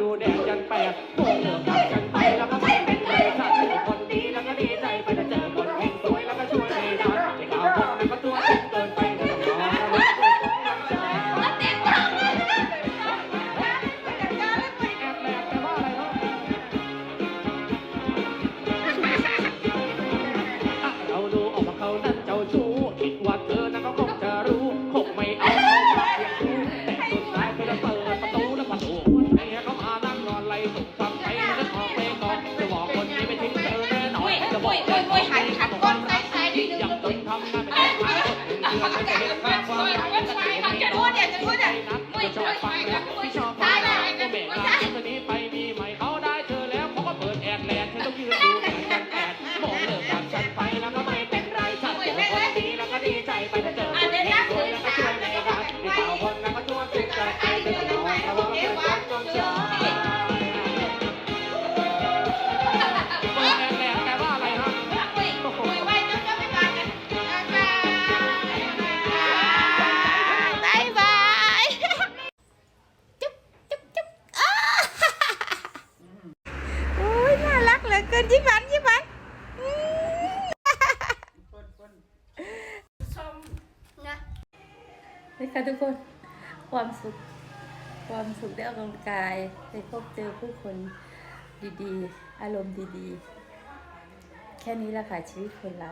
ดูแดงยันแปดโอ้โหกันไปแล้ว นอนจะบอกคนนี้ไม่ทิ้งเธอแน่นอนยังจนทำงานไม่ได้หาคนเดือนจะเห็นค่าความรักจะเห็นไม่น้อยจะชอบฟังรักที่ นี่ค่ะทุกคนความสุข ความสุขได้ออกกำลังกายได้พบเจอผู้คนดีๆ อารมณ์ดีๆ แค่นี้แหละค่ะชีวิตคนเรา